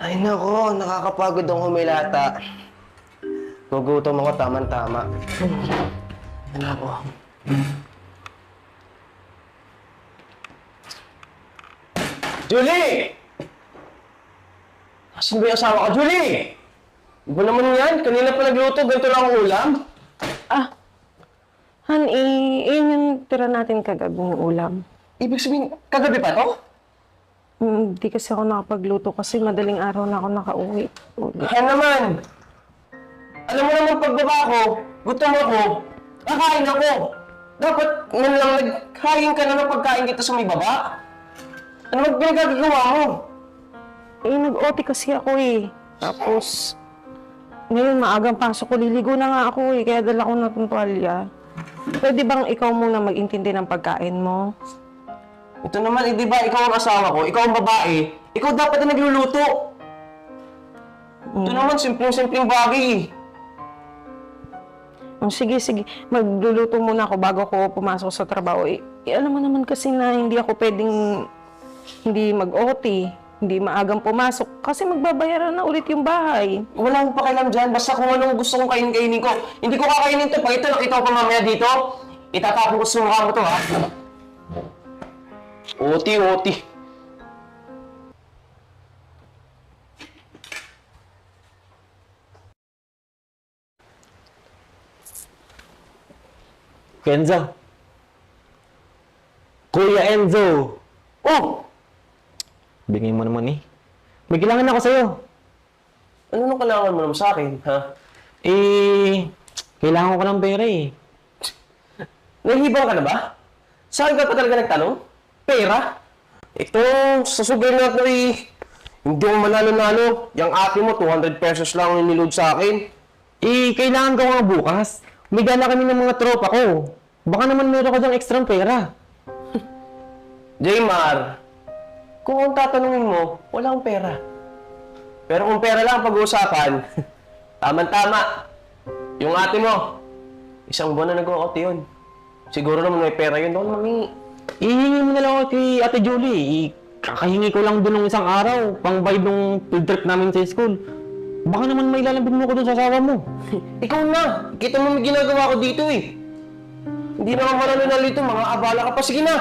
Ay nako, nakakapagod ang humilata. Gugutom ako tama-tama. Ay nako. Julie! Asan ba yung asawa ko, Julie? Iba naman yan. Kanina pa nagluto, ganito lang ang ulam. Ah, Han, eh, yun yung tira natin kagabing ulam. Ibig sabihin, kagabi pa to? Hindi kasi ako nakapagluto kasi madaling araw na ako nakauwi. Kaya naman. Alam mo naman pagbaba ko, gutom ako, kakain ako. Dapat man lang nagkain ka na ng pagkain kita sa may baba. Ano ba pinagagagawa mo? Eh, nag-OT kasi ako eh. Tapos, ngayon maagang pasok ko, liligo na nga ako eh, kaya dala ko na itong tuwalya. Pwede bang ikaw muna mag-intindi ng pagkain mo? Ito naman, eh, di ba, ikaw ang asawa ko, ikaw ang babae, ikaw dapat na nagluluto. Ito naman, simpleng-simpleng bagay eh. Oh, sige, sige. Magluluto muna ako bago ako pumasok sa trabaho. Eh, eh, alam mo naman kasi na hindi ako pwedeng hindi mag-OT, hindi maagang pumasok kasi magbabayaran na ulit yung bahay. Wala akong pakialam dyan, basta kung anong gusto kong kainin, kainin ko. Hindi ko kakainin to, pag ito nakita ko pa mamaya dito, itatapon ko sa mukha mo to, ha? Oti, oti. Kenzo. Kuya Enzo. Oh! Bingin mo naman eh. May kailangan ako sa'yo. Ano nung kailangan mo naman sa akin, ha? Eh, kailangan ko ng pera eh. Nahihibang ka na ba? Saan ka pa talaga nagtanong? Pera? Ito, sa sugar na eh. Hindi mo manalo-nalo. Yung ate mo, 200 pesos lang ang niload sa akin. Eh, kailangan ko nga bukas. May gala kami ng mga tropa ko. Baka naman meron ka dyang extra pera. Jaymar, kung ang tatanungin mo, wala akong pera. Pero kung pera lang ang pag-uusapan, tama-tama. Yung ate mo, isang buwan na nag-o yun. Siguro naman may pera yun. Doon mami. Ihingi mo na lang ako kay Ate Julie. Eh, kakahingi ko lang doon ng isang araw. Pang bayad ng field trip namin sa school. Baka naman may lalambing mo ko doon sa asawa mo. Ikaw na. Kita mo may ginagawa ko dito eh. Hindi naman manalo na dito. Mga abala ka pa. Sige na.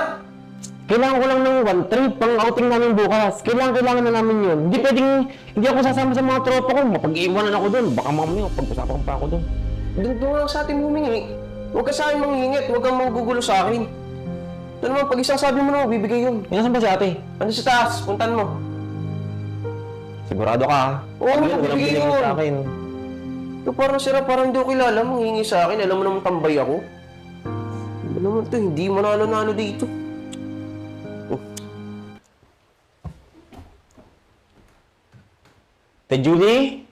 Kailangan ko lang ng one trip pang outing namin bukas. Kailangan, kailangan na namin yun. Hindi pwedeng, hindi ako sasama sa mga tropa ko. Mapag-iwanan ako doon. Baka mamaya, pag-usapan pa ako doon. Doon doon lang sa atin humingi. Huwag ka sa akin manghingit. Huwag kang manggugulo sa akin. Ito naman, pag isang sabi mo na, bibigay yun. Eh, Nasaan ba si ate? Ano sa taas? Puntan mo. Sigurado ka ha? Oo, Pag yun, walang bibigay binigay yun. sa akin. Ito parang sira, parang hindi ko kilala. Manghingi sa akin. Alam mo naman tambay ako. Ano naman to, hindi manalo-nalo dito. Ate Julie?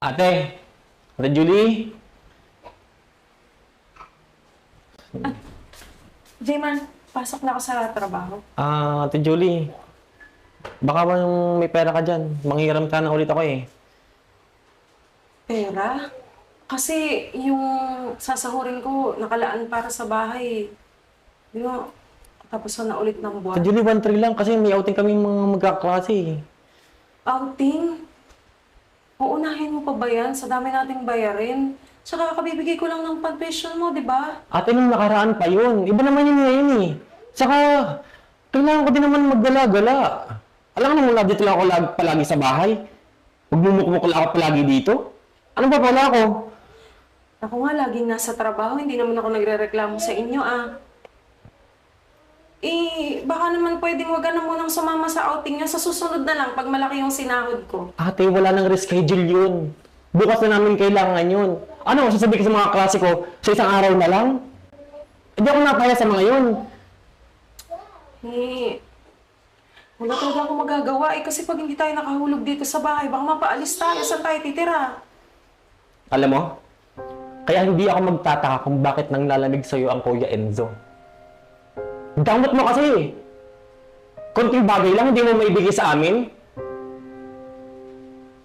Ate? Ate Julie? Jayman, pasok na ako sa trabaho. Ah, Ate Julie. Baka ba yung may pera ka dyan? Manghiram ka na ulit ako eh. Pera? Kasi yung sasahurin ko, nakalaan para sa bahay. Di ba, tapos na ulit ng Ate buwan. Julie, 1-3 lang kasi may outing kami mga magkaklase eh. Outing? Uunahin mo pa ba yan? Sa dami nating bayarin. Tsaka kabibigay ko lang ng pan-pension mo, di ba? Ate, nung nakaraan pa yun. Iba naman yun ngayon eh. Tsaka, kailangan ko din naman maggala-gala. Alam mo naman, dito lang ako lag, palagi sa bahay. Magmumukmuk lang ako palagi dito. Ano ba pala ako? Ako nga, laging nasa trabaho. Hindi naman ako nagre-reklamo sa inyo, ah. Eh, baka naman pwedeng wag ka na munang sumama sa outing niya. Sa susunod na lang, pag malaki yung sinahod ko. Ate, wala nang reschedule yun. Bukas na namin kailangan yun. Ano, sasabihin ko sa mga klase ko, sa isang araw na lang? Hindi ako napaya sa mga yun. Eh, wala talaga ako magagawa eh. Kasi pag hindi tayo nakahulog dito sa bahay, baka mapaalis tayo. Saan tayo titira? Alam mo, kaya hindi ako magtataka kung bakit nang lalamig sa'yo ang Kuya Enzo. Damot mo kasi. Konting bagay lang, hindi mo maibigay sa amin.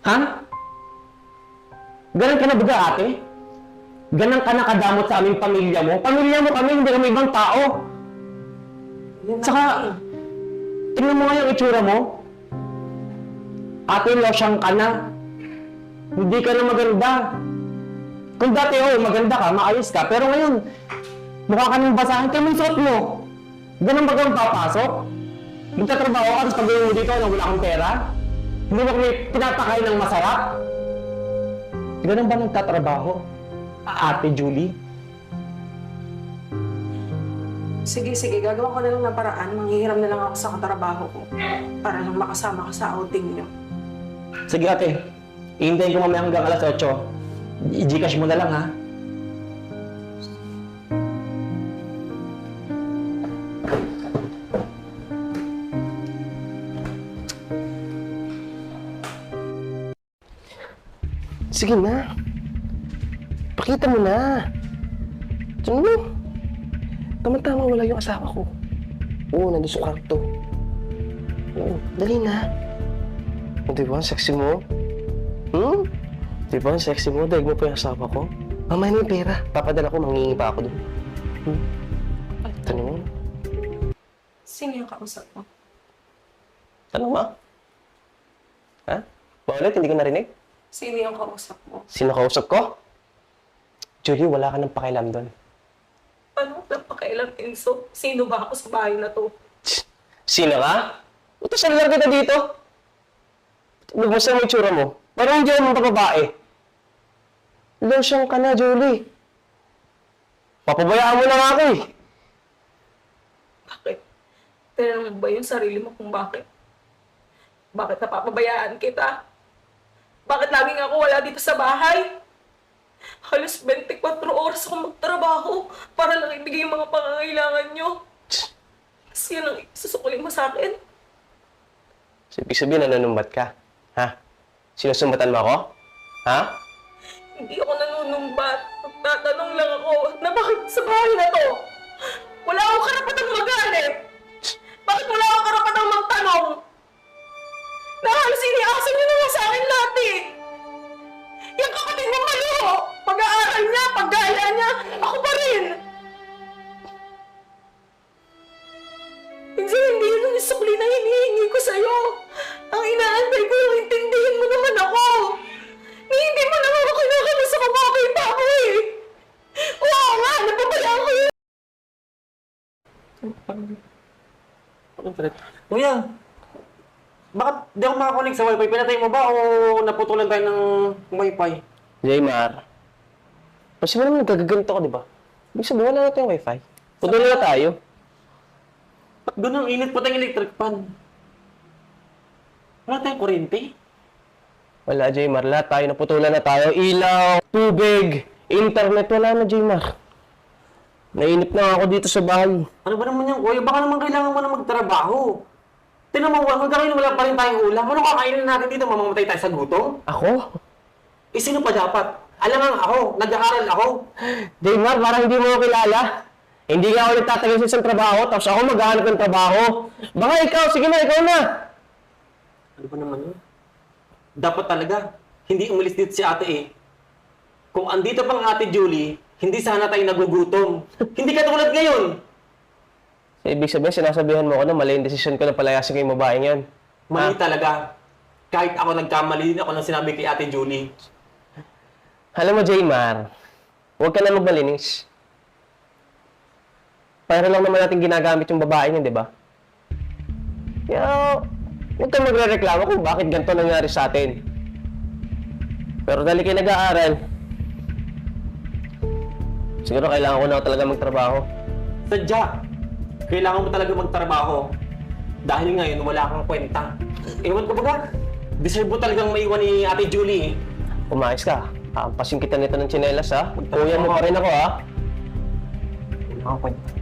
Ha? Ganon ka na ba ate? Ganon ka nakadamot sa aming pamilya mo? Pamilya mo kami, hindi kami ibang tao. Tsaka, tingnan mo nga yung itsura mo. Ate, losyang ka na. Hindi ka na maganda. Kung dati, oh, maganda ka, maayos ka. Pero ngayon, mukha ka nang basahin. Kaya yung suot mo. Ganun ba kang papasok? Magtatrabaho ka, tapos pag mo dito wala kang pera? Hindi mo kami pinapakain ng masarap? Ganun ba nagtatrabaho? Ate Julie? Sige, sige. Gagawa ko na lang ng paraan. Manghihiram na lang ako sa katrabaho ko. Para lang makasama ka sa outing niyo. Sige ate, iintayin ko mamaya hanggang alas 8. I-gcash mo na lang ha. Sige na. Pakita mo na. Diyan mo. Tama-tama wala yung asawa ko. Oo, nandun sa kwarto. Oo, dali na. O, di ba? Sexy mo. Hmm? Di ba? Sexy mo. Daig mo pa yung asawa ko. Mamaya na yung pera. Papadala ko, mangingi pa ako doon. Hmm? Tanong mo. Sino yung kausap mo? Tanong mo. Ha? Paulit, hindi ko narinig. Sino yung kausap mo? Sino kausap ko? Julie, wala ka ng pakialam doon. Ano lang pakialam, Enzo? Sino ba ako sa bahay na to? Sino ka? Utosan lang kita dito. Lumusta mo yung tsura mo? Parang hindi naman babae. Losyang ka na, Julie. Papabayaan mo lang ako eh. Bakit? Tinanong mo ba yung sarili mo kung bakit? Bakit napapabayaan kita? Bakit laging ako wala dito sa bahay? Halos 24 oras ako magtrabaho para lang ibigay yung mga pangangailangan nyo. Kasi yan ang susukulin mo sa akin. So, ibig sabihin, nanunumbat ka. Ha? Sinusumbatan mo ako? Ha? Hindi ako nanunumbat. Magtatanong lang ako na bakit sa bahay na to? Wala akong karapatang magalit. Bakit wala akong karapatang magtanong? Na halos iniasan niyo na nga sa akin lahat eh. Yung kapatid mo malo. Pag-aaral niya, paggaya niya, ako pa rin. Minsan hindi yun ang isukli na hinihingi ko sa'yo. Ang inaantay ko yung intindihin mo naman ako. Ni hindi mo naman ako kinakala sa kabakay pa ako eh. Oo nga, napabayaan ko yun. Kuya, bakit di ako makakonek sa wifi? Pinatay mo ba o naputulan tayo ng wifi? Jaymar. Kasi mo naman nagkagaganto ka, di ba? Ibig sabihin, wala na tayong wifi. Putol na tayo. Ba't doon ang init pa tayong electric fan? Wala tayong kuryente? Wala, Jaymar. Lahat tayo, naputulan na tayo. Ilaw, tubig, internet, wala na, Jaymar. Nainip na ako dito sa bahay. Ano ba naman yan, kuya? Baka naman kailangan mo na magtrabaho. Tinan mo, hanggang ngayon wala pa rin tayong ulam. Ano kakainin natin dito? Mamamatay tayo sa gutom? Ako? Eh, sino pa dapat? Alam ako, nag-aaral ako. Jaymar, parang hindi mo ako kilala. Hindi nga ako nagtatagal sa isang trabaho, tapos ako maghahanap ng trabaho. Baka ikaw, sige na, ikaw na. Ano ba naman yun? Dapat talaga, hindi umalis dito si ate eh. Kung andito pang ate Julie, hindi sana tayo nagugutom. hindi ka tulad ngayon. So, ibig sabihin, sinasabihan mo ako na mali yung desisyon ko na palayasin yung babaeng yan. Mali talaga. Kahit ako nagkamali din ako nang sinabi kay ate Julie. Alam mo, Jaymar, huwag ka na magmalinis. Para lang naman natin ginagamit yung babae niya, di ba? Kaya, huwag ka magre-reklamo kung bakit ganito nangyari sa atin. Pero dahil kayo nag-aaral, siguro kailangan ko na talaga magtrabaho. Sadya, kailangan mo talaga magtrabaho. Dahil ngayon, wala kang kwenta. Ewan ko ba Deserve mo talagang maiwan ni ate Julie eh. Umayos ka. Hampasin kita nito ng tsinelas, ha? Kuya mo pa rin ako, ha? Wala kang kwenta.